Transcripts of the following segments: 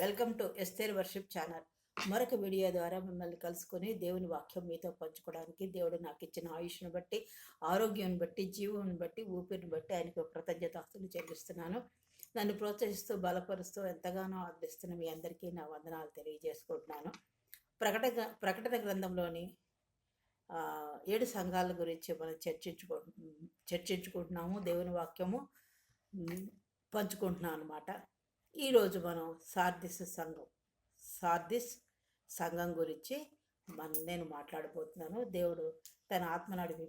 Welcome to Esther worship channel. మరొక video ద్వారా మిమ్మల్ని కలుసుకొని దేవుని వాక్యం మీతో పంచుకోవడానికి దేవుడు నాకు ఇచ్చిన ఆయుష్ను బట్టి ఆరోగ్యాన్ని బట్టి జీవం బట్టి ఊపిరిని బట్టి ఆయనకు కృతజ్ఞతాస్తులు చెల్లిస్తున్నాను. నన్ను ప్రోత్సహిస్తూ బలపరుస్తూ ఎంతగానో ఆదరిస్తున్న మీ అందరికీ నా వందనాలు తెలియజేసుకుంటున్నాను. ప్రకటన ప్రకటన గ్రంథంలోని ఏడు సంఘాల గురించి మనం చర్చించుకో చర్చించుకుంటున్నాము దేవుని వాక్యము పంచుకుంటున్నాను పంచుకుంటున్నాం అనమాట ఈరోజు మనం సార్దిస్ సంఘం సార్దిస్ సంఘం గురించి మన నేను మాట్లాడబోతున్నాను. దేవుడు తన ఆత్మ నడిపి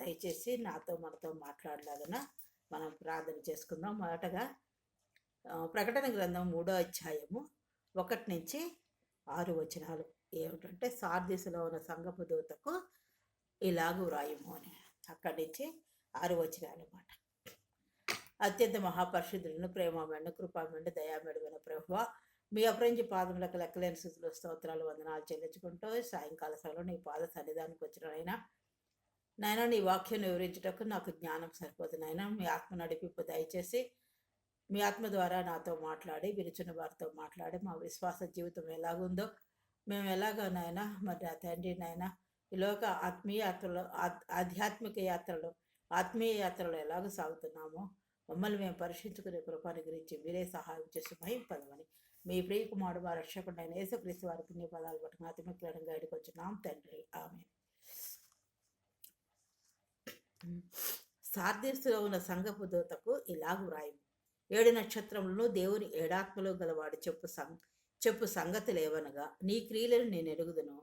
దయచేసి నాతో మనతో మాట్లాడలాగన మనం ప్రార్థన చేసుకుందాం. మొదటగా ప్రకటన గ్రంథం మూడో అధ్యాయము ఒకటి నుంచి ఆరు వచనాలు. ఏమిటంటే సార్దిస్లో ఉన్న సంగపు దూతకు ఇలాగ వ్రాయము అని. అక్కడి నుంచి ఆరు వచనాలు అన్నమాట. అత్యంత మహాపరిశుద్ధులను ప్రేమమైన కృపామెండు దయామెడువైన ప్రభువ మీ అప్రంజి పాదములకు లెక్కలేని స్థితిలో స్తోత్రాలు వందనాలు చెల్లించుకుంటూ సాయంకాల సమయంలో నీ పాద సన్నిధానికి వచ్చిన అయినా నాయన నీ వాక్యం వివరించుటకు నాకు జ్ఞానం సరిపోదు నాయన. మీ ఆత్మ నడిపింపు దయచేసి మీ ఆత్మ ద్వారా నాతో మాట్లాడి విరుచున్న వారితో మాట్లాడి మా విశ్వాస జీవితం ఎలాగుందో మేము ఎలాగో నాయన మరి నా తండ్రి నాయన ఈ లోక ఆత్మీయ యాత్రలో ఆధ్యాత్మిక యాత్రలో ఆత్మీయ యాత్రలో ఎలాగో సాగుతున్నామో మమ్మల్ని మేము పరీక్షించుకునే కృపాని గురించి మీరే సహాయం చేసి మహింపదమని. మీ ప్రియ కుమారుడు మా రక్షకుడు అయిన యేసుక్రీస్తు వారి పుణ్య పదాలు పట్టుకుని అతిమిక్రడంగా ఇడికి వచ్చినాం తండ్రి. ఆమె సార్దీస్లో ఉన్న సంఘపు దూతకు ఇలాగ వ్రాయము. ఏడు నక్షత్రములను దేవుని ఏడాత్మలో గలవాడు చెప్పు సం చెప్పు సంగతి లేవనగా నీ క్రియలను నేను ఎరుగుదును.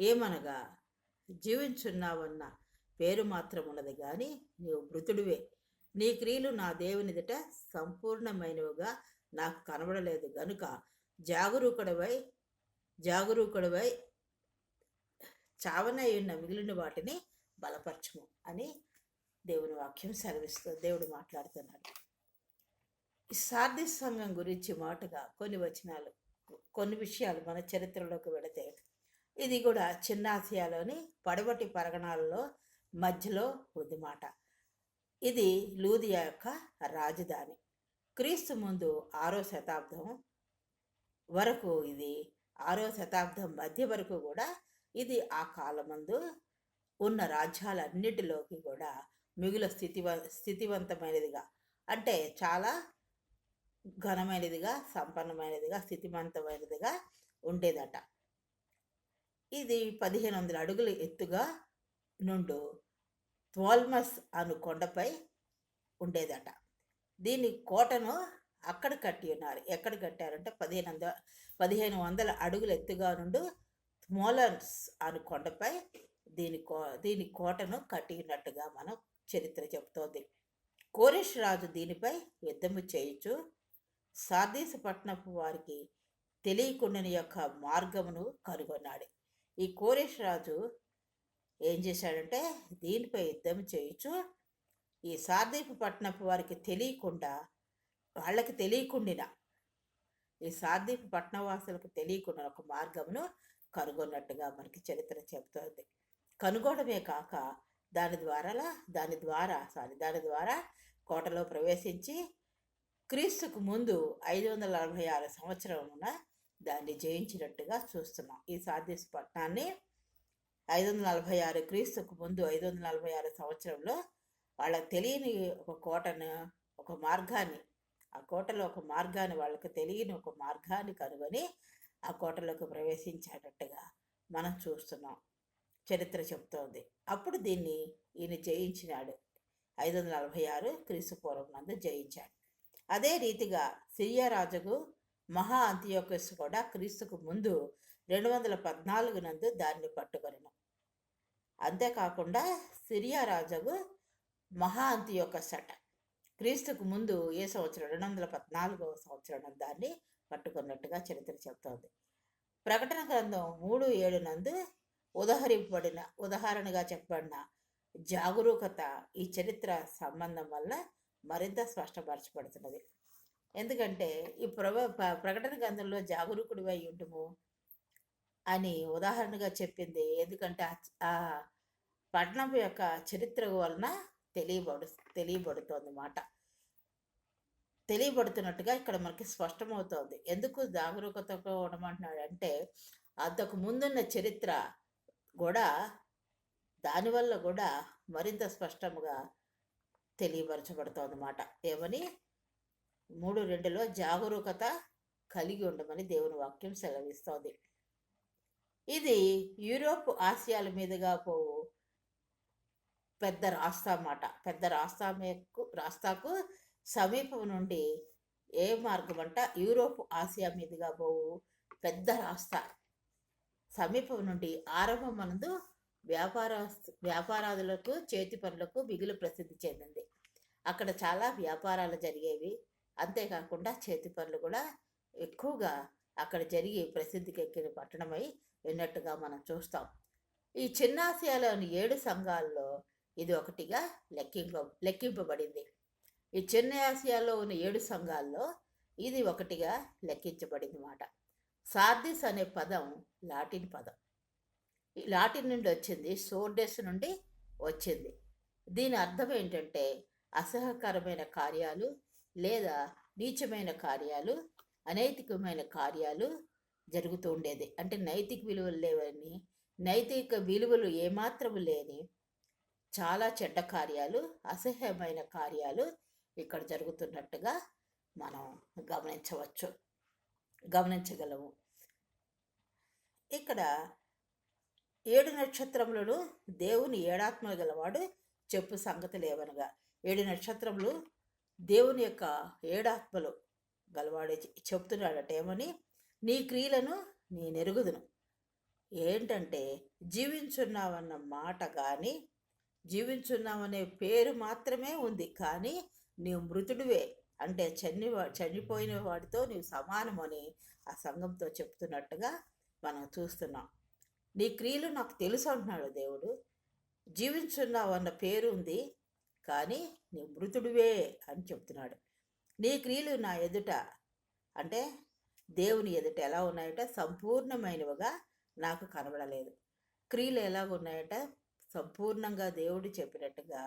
ఏమనగా జీవించున్నావన్న పేరు మాత్రం ఉన్నది కానీ నీవు మృతుడివే. నీ క్రియలు నా దేవునిదిట సంపూర్ణమైనవిగా నాకు కనబడలేదు. గనుక జాగరూకుడవై జాగరూకుడవై చావనై ఉన్న మిగిలిన వాటిని బలపరచము అని దేవుని వాక్యం సెలవిస్తూ దేవుడు మాట్లాడుతున్నాడు. ఈ సార్థి సంఘం గురించి మాటగా కొన్ని వచనాలు కొన్ని విషయాలు మన చరిత్రలోకి వెళితే ఇది కూడా చిన్న ఆసియాలోని పడవటి పరగణాలలో మధ్యలో ఉంది మాట. ఇది లూదియా యొక్క రాజధాని. క్రీస్తు ముందు ఆరో శతాబ్దం వరకు ఇది ఆరో శతాబ్దం మధ్య వరకు కూడా ఇది ఆ కాలమందు ఉన్న రాజ్యాలన్నిటిలోకి కూడా మిగుల స్థితివ స్థితివంతమైనదిగా అంటే చాలా ఘనమైనదిగా సంపన్నమైనదిగా స్థితివంతమైనదిగా ఉండేదట. ఇది పదిహేను వందల అడుగుల ఎత్తుగా నుండు థోల్మస్ అను కొండపై ఉండేదట. దీని కోటను అక్కడ కట్టి ఉన్నారు. ఎక్కడ కట్టారంటే పదిహేను వందల పదిహేను వందల అడుగుల ఎత్తుగా నుండి త్మోలన్స్ అను కొండపై దీని కో దీని కోటను కట్టి ఉన్నట్టుగా మనం చరిత్ర చెబుతోంది. కోరిష్ రాజు దీనిపై యుద్ధము చేయుచు సార్దీస పట్టణపు వారికి తెలియకుండాని యొక్క మార్గమును కనుగొన్నాడు. ఈ కోరేష్ రాజు ఏం చేశాడంటే దీనిపై యుద్ధం చేయొచ్చు ఈ సార్దీపు పట్టణపు వారికి తెలియకుండా వాళ్ళకి తెలియకుండా ఈ సార్దీపు పట్టణవాసులకు తెలియకుండా ఒక మార్గమును కనుగొన్నట్టుగా మనకి చరిత్ర చెబుతోంది. కనుగొనడమే కాక దాని ద్వారా దాని ద్వారా సారీ దాని ద్వారా కోటలో ప్రవేశించి క్రీస్తుకు ముందు ఐదు వందల నలభై ఆరు సంవత్సరమున దాన్ని జయించినట్టుగా చూస్తున్నాం. ఈ సార్దీస్ పట్టణాన్ని ఐదు వందల నలభై ఆరు క్రీస్తుకు ముందు ఐదు వందల నలభై ఆరు సంవత్సరంలో వాళ్ళకి తెలియని ఒక కోటను ఒక మార్గాన్ని ఆ కోటలో ఒక మార్గాన్ని వాళ్ళకి తెలియని ఒక మార్గాన్ని కనుగొని ఆ కోటలోకి ప్రవేశించేటట్టుగా మనం చూస్తున్నాం. చరిత్ర చెబుతోంది అప్పుడు దీన్ని ఈయన జయించినాడు. ఐదు వందల నలభై ఆరు క్రీస్తు పూర్వం నందు జయించాడు. అదే రీతిగా సిరియా రాజుకు మహా అంత్యోకస్ కూడా క్రీస్తుకు ముందు రెండు వందల పద్నాలుగు నందు దాన్ని పట్టుకొనను. అంతేకాకుండా సిరియా రాజగు మహాంతి యొక్క అట క్రీస్తుకు ముందు ఏ సంవత్సరం? రెండు వందల పద్నాలుగవ సంవత్సరం దాన్ని పట్టుకున్నట్టుగా చరిత్ర చెబుతోంది. ప్రకటన గ్రంథం మూడు ఏడు నందు ఉదహరింపబడిన ఉదాహరణగా చెప్పబడిన జాగరూకత ఈ చరిత్ర సంబంధం వల్ల మరింత స్పష్టపరచబడుతున్నది. ఎందుకంటే ఈ ప్రవ ప్రకటన గ్రంథంలో జాగరూకుడివై ఉంటుము అని ఉదాహరణగా చెప్పింది. ఎందుకంటే ఆ పట్నం పట్టణం యొక్క చరిత్ర వలన తెలియబడు తెలియబడుతోంది మాట. తెలియబడుతున్నట్టుగా ఇక్కడ మనకి స్పష్టమవుతోంది. ఎందుకు జాగరూకతతో ఉండమంటున్నాడు అంటే అంతకు ముందున్న చరిత్ర కూడా దానివల్ల కూడా మరింత స్పష్టంగా తెలియపరచబడుతోందన్నమాట ఏమని? మూడు రెండులో జాగరూకత కలిగి ఉండమని దేవుని వాక్యం సెలవిస్తోంది. ఇది యూరోప్ ఆసియాల మీదుగా పోవు పెద్ద రాస్తా అన్నమాట పెద్ద రాస్తా రాస్తాకు సమీపం నుండి ఏ మార్గం అంట? యూరోప్ ఆసియా మీదుగా పోవు పెద్ద రాస్తా. సమీపం నుండి ఆరంభం ఆరంభమనందు వ్యాపార వ్యాపారాదులకు చేతి పనులకు మిగులు ప్రసిద్ధి చెందింది. అక్కడ చాలా వ్యాపారాలు జరిగేవి. అంతేకాకుండా చేతి పనులు కూడా ఎక్కువగా అక్కడ జరిగి ప్రసిద్ధికి ఎక్కిన పట్టణమై విన్నట్టుగా మనం చూస్తాం. ఈ చిన్న ఆసియాలోని ఏడు సంఘాల్లో ఇది ఒకటిగా లెక్కింప లెక్కింపబడింది. ఈ చిన్న ఆసియాలో ఉన్న ఏడు సంఘాల్లో ఇది ఒకటిగా లెక్కించబడింది మాట సార్దిస్ అనే పదం లాటిన్ పదం. ఈ లాటిన్ నుండి వచ్చింది సోర్డెస్ నుండి వచ్చింది. దీని అర్థం ఏంటంటే అసహకరమైన కార్యాలు లేదా నీచమైన కార్యాలు అనైతికమైన కార్యాలు జరుగుతూ ఉండేది. అంటే నైతిక విలువలు లేవని నైతిక విలువలు ఏమాత్రం లేని చాలా చెడ్డ కార్యాలు అసహ్యమైన కార్యాలు ఇక్కడ జరుగుతున్నట్టుగా మనం గమనించవచ్చు గమనించగలము. ఇక్కడ ఏడు నక్షత్రములను దేవుని ఏడాత్మలు గలవాడు చెప్పు సంగతి లేవనగా ఏడు నక్షత్రములు దేవుని యొక్క ఏడాత్మలు గలవాడే చెప్తున్నాడట ఏమని నీ క్రియలను నీ నెరుగుదును ఏంటంటే జీవించున్నావన్న మాట కానీ జీవించున్నామనే పేరు మాత్రమే ఉంది. కానీ నీవు మృతుడివే. అంటే చని చనిపోయిన వాడితో నీవు సమానమని ఆ సంఘంతో చెప్తున్నట్టుగా మనం చూస్తున్నాం. నీ క్రియలు నాకు తెలుసు అంటున్నాడు దేవుడు. జీవించున్నావు అన్న పేరు ఉంది. కానీ నీ మృతుడివే అని చెప్తున్నాడు. నీ క్రియలు నా ఎదుట అంటే దేవుని ఎదుట ఎలా ఉన్నాయట? సంపూర్ణమైనవిగా నాకు కనబడలేదు. క్రియలు ఎలాగ ఉన్నాయట సంపూర్ణంగా దేవుడు చెప్పినట్టుగా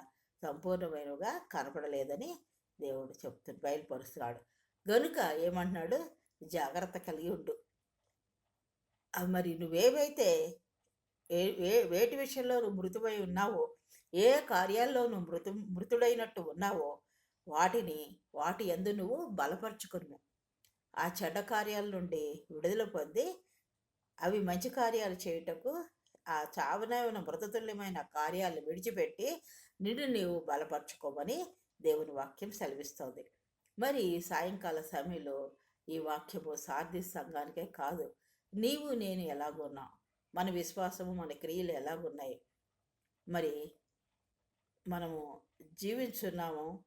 సంపూర్ణమైనవిగా కనపడలేదని దేవుడు చెప్తు బయలుపరుస్తున్నాడు. గనుక ఏమంటున్నాడు? జాగ్రత్త కలిగి ఉండు. మరి నువ్వేవైతే ఏ వేటి విషయంలో నువ్వు మృతువై ఉన్నావో ఏ కార్యాల్లో నువ్వు మృతు మృతుడైనట్టు ఉన్నావో వాటిని వాటి ఎందు నువ్వు బలపరుచుకున్నావు ఆ చెడ్డ కార్యాల నుండి విడుదల పొంది అవి మంచి కార్యాలు చేయుటకు ఆ చావనైన మృతతుల్యమైన కార్యాలు విడిచిపెట్టి నిన్ను నీవు బలపరచుకోమని దేవుని వాక్యం సెలవిస్తోంది. మరి సాయంకాల సమయంలో ఈ వాక్యము సార్థి సంఘానికే కాదు. నీవు నేను ఎలాగున్నావు మన విశ్వాసము మన క్రియలు ఎలాగున్నాయి? మరి మనము జీవించున్నాము.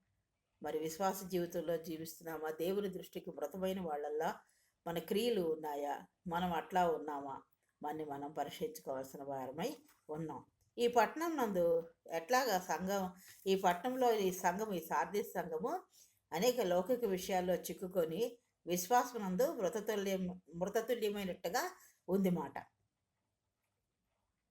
మరి విశ్వాస జీవితంలో జీవిస్తున్నామా? దేవుని దృష్టికి మృతమైన వాళ్ళల్లా మన క్రియలు ఉన్నాయా? మనం అట్లా ఉన్నామా? మనని మనం పరీక్షించుకోవాల్సిన వారమై ఉన్నాం. ఈ పట్టణం నందు ఎట్లాగా సంఘం ఈ పట్టణంలో ఈ సంఘం ఈ సార్థి సంఘము అనేక లౌకిక విషయాల్లో చిక్కుకొని విశ్వాసమునందు మృతతుల్యం మృతతుల్యమైనట్టుగా ఉంది మాట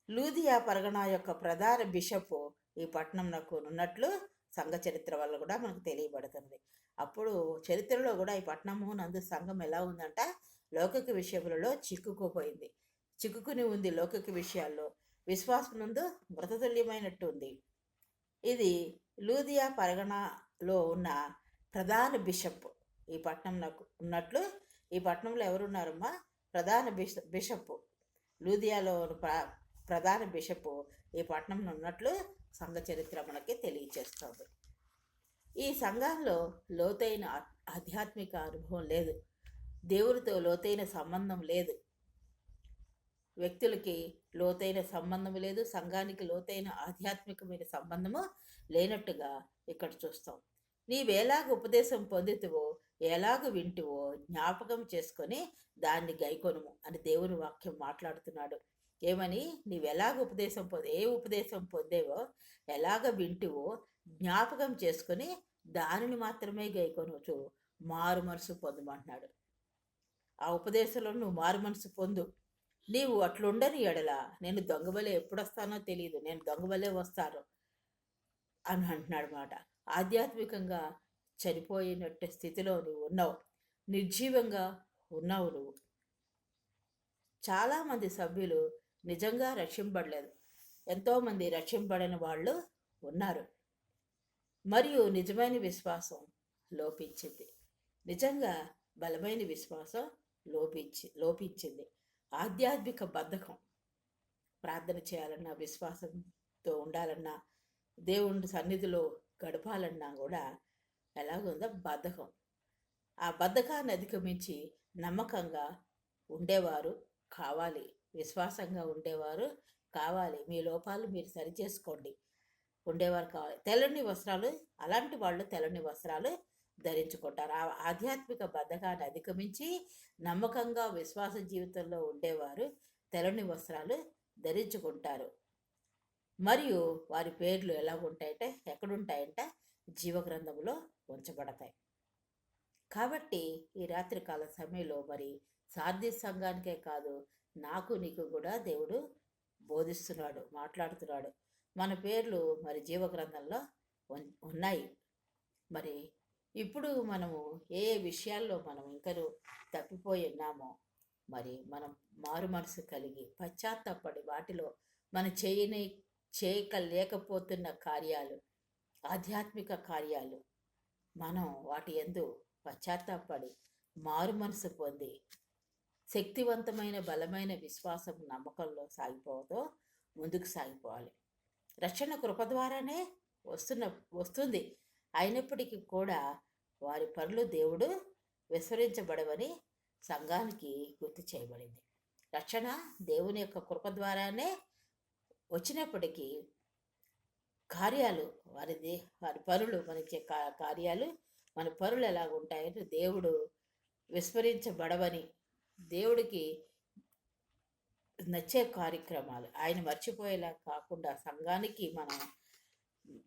లూదియా పరగణ యొక్క ప్రధాన బిషప్ ఈ పట్టణం నాకు ఉన్నట్లు సంఘ చరిత్ర వల్ల కూడా మనకు తెలియబడుతుంది. అప్పుడు చరిత్రలో కూడా ఈ పట్టణము నందు సంఘం ఎలా ఉందంట లౌకిక విషయములలో చిక్కుకుపోయింది. చిక్కుకుని ఉంది లౌకిక విషయాల్లో. విశ్వాసమునందు మృతతుల్యమైనట్టు ఉంది ఇది లూదియా పరగణలో ఉన్న ప్రధాన బిషప్. ఈ పట్టణంలో ఉన్నట్లు ఈ పట్టణంలో ఎవరున్నారమ్మా? ప్రధాన బిష బిషప్. లూదియాలో ప్ర ప్రధాన బిషప్ ఈ పట్టణంలో ఉన్నట్లు సంఘ చరిత్ర మనకి తెలియచేస్తుంది. ఈ సంఘంలో లోతైన ఆధ్యాత్మిక అనుభవం లేదు. దేవుడితో లోతైన సంబంధం లేదు. వ్యక్తులకి లోతైన సంబంధం లేదు. సంఘానికి లోతైన ఆధ్యాత్మికమైన సంబంధము లేనట్టుగా ఇక్కడ చూస్తాం. నీవెలాగ ఉపదేశం పొందుతువో ఎలాగ వింటువో జ్ఞాపకం చేసుకొని దాన్ని గైకొనుము అని దేవుని వాక్యం మాట్లాడుతున్నాడు. ఏమని? నీవెలాగ ఉపదేశం పొందే ఏ ఉపదేశం పొందేవో ఎలాగ వింటువో జ్ఞాపకం చేసుకొని దానిని మాత్రమే గైకొనవచ్చు మారు మనసు పొందమంటున్నాడు. ఆ ఉపదేశంలో నువ్వు మారు మనసు పొందు. నీవు అట్లుండని ఎడల నేను దొంగబలే ఎప్పుడు వస్తానో తెలియదు నేను దొంగబలే వస్తాను అని అంటున్నాడు మాట. ఆధ్యాత్మికంగా చనిపోయినట్టు స్థితిలో నువ్వు ఉన్నావు. నిర్జీవంగా ఉన్నావు నువ్వు. చాలామంది సభ్యులు నిజంగా రక్షింపడలేదు ఎంతోమంది రక్షింపడని వాళ్ళు ఉన్నారు. మరియు నిజమైన విశ్వాసం లోపించింది. నిజంగా బలమైన విశ్వాసం లోపించి లోపించింది. ఆధ్యాత్మిక బద్ధకం. ప్రార్థన చేయాలన్నా విశ్వాసంతో ఉండాలన్నా దేవుని సన్నిధిలో గడపాలన్నా కూడా ఎలాగుందో బద్ధకం. ఆ బద్ధకాన్ని అధిగమించి నమ్మకంగా ఉండేవారు కావాలి. విశ్వాసంగా ఉండేవారు కావాలి. మీ లోపాలు మీరు సరిచేసుకోండి. ఉండేవారు కావాలి. తెల్లని వస్త్రాలు అలాంటి వాళ్ళు తెల్లని వస్త్రాలు ధరించుకుంటారు. ఆ ఆధ్యాత్మిక బద్ధకాన్ని అధిగమించి నమ్మకంగా విశ్వాస జీవితంలో ఉండేవారు తెల్లని వస్త్రాలు ధరించుకుంటారు. మరియు వారి పేర్లు ఎలా ఉంటాయంటే ఎక్కడుంటాయంటే జీవగ్రంథంలో ఉంచబడతాయి. కాబట్టి ఈ రాత్రికాల సమయంలో మరి సార్థి సంఘానికే కాదు నాకు నీకు కూడా దేవుడు బోధిస్తున్నాడు మాట్లాడుతున్నాడు. మన పేర్లు మరి జీవగ్రంథంలో ఉన్నాయి. మరి ఇప్పుడు మనము ఏ ఏ విషయాల్లో మనం ఇంకను తప్పిపోయి ఉన్నామో మరి మనం మారు మనసు కలిగి పశ్చాత్తాపడి వాటిలో మనం చేయని చేయక లేకపోతున్న కార్యాలు ఆధ్యాత్మిక కార్యాలు మనం వాటి ఎందు పశ్చాత్తాపడి మారు మనసు పొంది శక్తివంతమైన బలమైన విశ్వాసం నమ్మకంలో సాగిపోతూ ముందుకు సాగిపోవాలి. రక్షణ కృప ద్వారానే వస్తున్న వస్తుంది. అయినప్పటికీ కూడా వారి పనులు దేవుడు విస్మరించబడవని సంఘానికి గుర్తు చేయబడింది. రక్షణ దేవుని యొక్క కృప ద్వారానే వచ్చినప్పటికీ కార్యాలు వారి దే వారి పనులు మనకి కా- కార్యాలు మన పనులు ఎలా ఉంటాయంటే దేవుడు విస్మరించబడవని దేవుడికి నచ్చే కార్యక్రమాలు. ఆయన మర్చిపోయేలా కాకుండా సంఘానికి మనం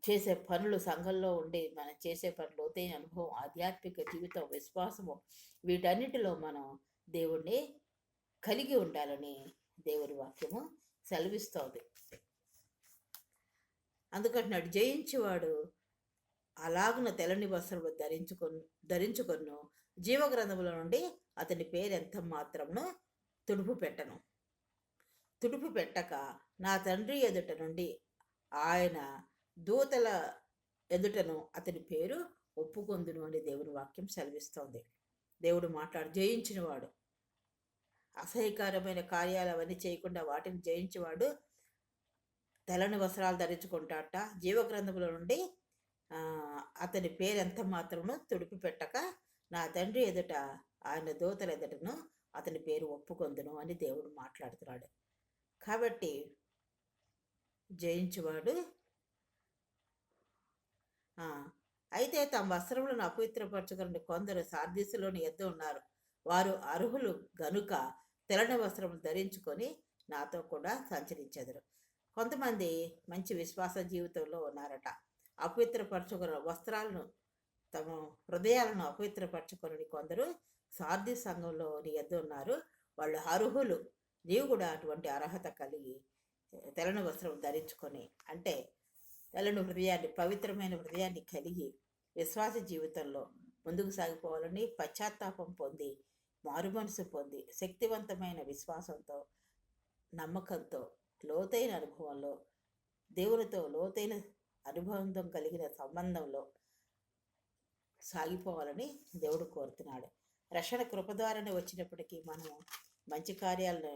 చేసే పనులు సంఘంలో ఉండి మనం చేసే పనులు లోతైన అనుభవం ఆధ్యాత్మిక జీవితం విశ్వాసము వీటన్నిటిలో మనం దేవుణ్ణి కలిగి ఉండాలని దేవుడి వాక్యము సెలవిస్తోంది. అందుకంటున్నాడు జయించేవాడు అలాగున తెల్లని వస్త్రములు ధరించుకొని ధరించుకొను జీవగ్రంథముల నుండి అతని పేరు ఎంత మాత్రమును తుడుపు పెట్టను. తుడుపు పెట్టక నా తండ్రి ఎదుట నుండి ఆయన దూతల ఎదుటను అతని పేరు ఒప్పుకొందును అని దేవుని వాక్యం సెలవిస్తోంది. దేవుడు మాట్లాడు జయించినవాడు. అసహ్యకరమైన కార్యాలు అవన్నీ చేయకుండా వాటిని జయించేవాడు తెల్లని వస్త్రాలు ధరించుకుంటాట జీవగ్రంథముల నుండి అతని పేరు ఎంత మాత్రము తుడిపి పెట్టక నా తండ్రి ఎదుట ఆయన దూతల ఎదుటను అతని పేరు ఒప్పుకొందును అని దేవుడు మాట్లాడుతున్నాడు. కాబట్టి జయించువాడు ఆ, అయితే తమ వస్త్రములను అపవిత్రపరచుకుని కొందరు సార్దీసులోని ఎద్దు ఉన్నారు. వారు అర్హులు గనుక తెల్లని వస్త్రములు ధరించుకొని నాతో కూడా సంచరించెదరు. కొంతమంది మంచి విశ్వాస జీవితంలో ఉన్నారట. అపవిత్రపరచుకున్న వస్త్రాలను తమ హృదయాలను అపవిత్రపరచుకొని కొందరు సార్థి సంఘంలో ఎద్దు ఉన్నారు. వాళ్ళు అర్హులు. నీవు కూడా అటువంటి అర్హత కలిగి తెల్లని వస్త్రం ధరించుకొని అంటే తెల్లని హృదయాన్ని పవిత్రమైన హృదయాన్ని కలిగి విశ్వాస జీవితంలో ముందుకు సాగిపోవాలని పశ్చాత్తాపం పొంది మారుమనసు పొంది శక్తివంతమైన విశ్వాసంతో నమ్మకంతో లోతైన అనుభవంలో దేవునితో లోతైన అనుభవంతో కలిగిన సంబంధంలో సాగిపోవాలని దేవుడు కోరుతున్నాడు. రక్షణ కృప ద్వారానే వచ్చినప్పటికీ మనము మంచి కార్యాలను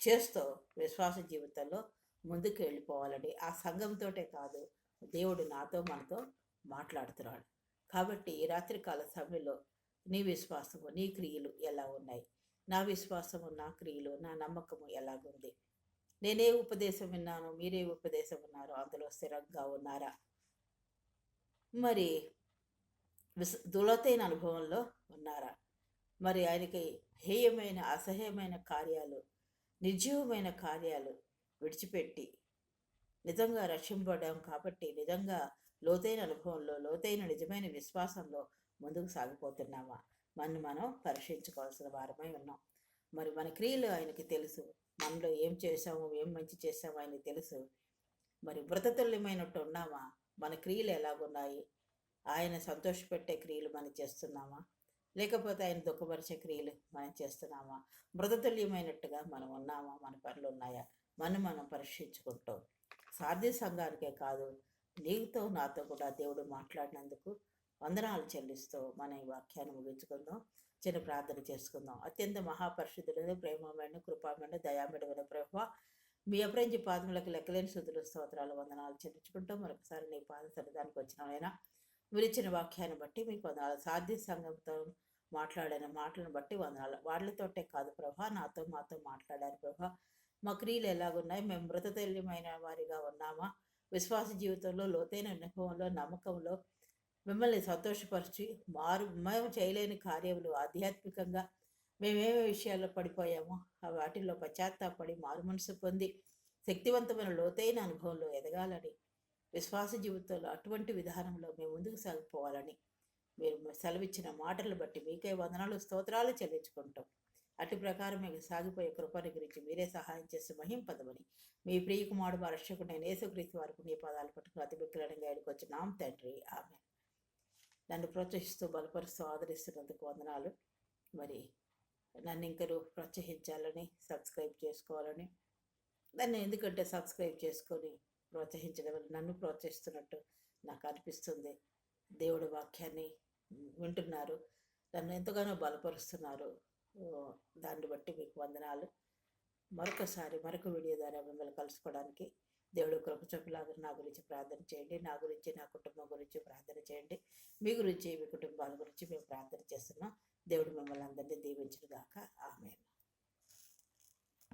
చేస్తూ విశ్వాస జీవితంలో ముందుకు వెళ్ళిపోవాలండి. ఆ సంఘంతోటే కాదు దేవుడు నాతో మనతో మాట్లాడుతున్నాడు. కాబట్టి ఈ రాత్రికాల సమయంలో నీ విశ్వాసము నీ క్రియలు ఎలా ఉన్నాయి? నా విశ్వాసము నా క్రియలు నా నమ్మకము ఎలాగుంది? నేనే ఉపదేశం విన్నాను మీరే ఉపదేశం విన్నారు అందులో స్థిరంగా ఉన్నారా? మరి విస్ దులతైన అనుభవంలో ఉన్నారా? మరి ఆయనకి హేయమైన అసహ్యమైన కార్యాలు నిర్జీవమైన కార్యాలు విడిచిపెట్టి నిజంగా రక్షింపడం కాబట్టి నిజంగా లోతైన అనుభవంలో లోతైన నిజమైన విశ్వాసంలో ముందుకు సాగిపోతున్నామా? మనం మనం పరీక్షించుకోవాల్సిన వారమై ఉన్నాం. మరి మన క్రియలు ఆయనకి తెలుసు. మనలో ఏం చేశామో ఏం మంచి చేశామో ఆయనకి తెలుసు. మరి వ్రతతుల్యమైనట్టు ఉన్నామా? మన క్రియలు ఎలాగున్నాయి? ఆయన సంతోషపెట్టే క్రియలు మనం చేస్తున్నామా? లేకపోతే ఆయన దుఃఖపరిచే క్రియలు మనం చేస్తున్నామా? మృతతుల్యమైనట్టుగా మనం ఉన్నామా? మన పనులు ఉన్నాయా? మనం మనం పరీక్షించుకుంటాం. సాధ్య సంఘానికే కాదు. నీవుతో నాతో కూడా దేవుడు మాట్లాడినందుకు వందనాలు చెల్లిస్తూ మన ఈ వాక్యాన్ని ముగించుకుందాం. చిన్న ప్రార్థన చేసుకుందాం. అత్యంత మహాపరిశుద్ధులను ప్రేమమైన కృపామైన దయామిడమైన ప్రభావ మీ అప్రంజి పాదములకు లెక్కలేని శుద్ధులు స్తోత్రాలు వందనాలు చెల్లించుకుంటాం మరొకసారి నీ పాద సన్నిధానికి వచ్చిన మీరు ఇచ్చిన వాక్యాన్ని బట్టి మీకు వందనాలు. సాధ్య సంఘంతో మాట్లాడిన మాటలను బట్టి వందనాలు. వాళ్ళతోటే కాదు ప్రభా నాతో మాతో మాట్లాడారు ప్రభా మా క్రియలు ఎలాగున్నాయి? మేము మృతతుల్యమైన వారిగా ఉన్నామా? విశ్వాస జీవితంలో లోతైన అనుభవంలో నమ్మకంలో మిమ్మల్ని సంతోషపరిచి మారు మేము చేయలేని కార్యములు ఆధ్యాత్మికంగా మేమేమి విషయాల్లో పడిపోయామో ఆ వాటిల్లో పశ్చాత్తాపడి మారు మనసు పొంది శక్తివంతమైన లోతైన అనుభవంలో ఎదగాలని విశ్వాస జీవితంలో అటువంటి విధానంలో మేము ముందుకు సాగిపోవాలని మీరు సెలవిచ్చిన మాటలు బట్టి మీకే వందనాలు స్తోత్రాలు చెల్లించుకుంటాం. అటు ప్రకారం మీకు సాగిపోయే కృపని గురించి మీరే సహాయం చేసి మహింపదమని. మీ ప్రియకుమారుడు మా రక్షకుడు నేను యేసుక్రీస్తు వారి పుణ్య పాదాలు పట్టుకుని అతి బిక్కులనంగా వచ్చినాం తండ్రి. ఆమె నన్ను ప్రోత్సహిస్తూ బలపరుస్తూ ఆదరిస్తున్నందుకు వందనాలు. మరి నన్ను ఇంకరు ప్రోత్సహించాలని సబ్స్క్రైబ్ చేసుకోవాలని నన్ను ఎందుకంటే సబ్స్క్రైబ్ చేసుకొని ప్రోత్సహించడం వల్ల నన్ను ప్రోత్సహిస్తున్నట్టు నాకు అనిపిస్తుంది. దేవుడి వాక్యాన్ని వింటున్నారు. నన్ను ఎంతగానో బలపరుస్తున్నారు. దాన్ని బట్టి మీకు వందనాలు. మరొకసారి మరొక వీడియో ద్వారా మిమ్మల్ని కలుసుకోవడానికి దేవుడు కృప నా గురించి ప్రార్థన చేయండి. నా గురించి నా కుటుంబం గురించి ప్రార్థన చేయండి. మీ గురించి మీ కుటుంబాల గురించి మేము ప్రార్థన చేస్తున్నాం. దేవుడు మిమ్మల్ని అందరినీ దాకా ఆమె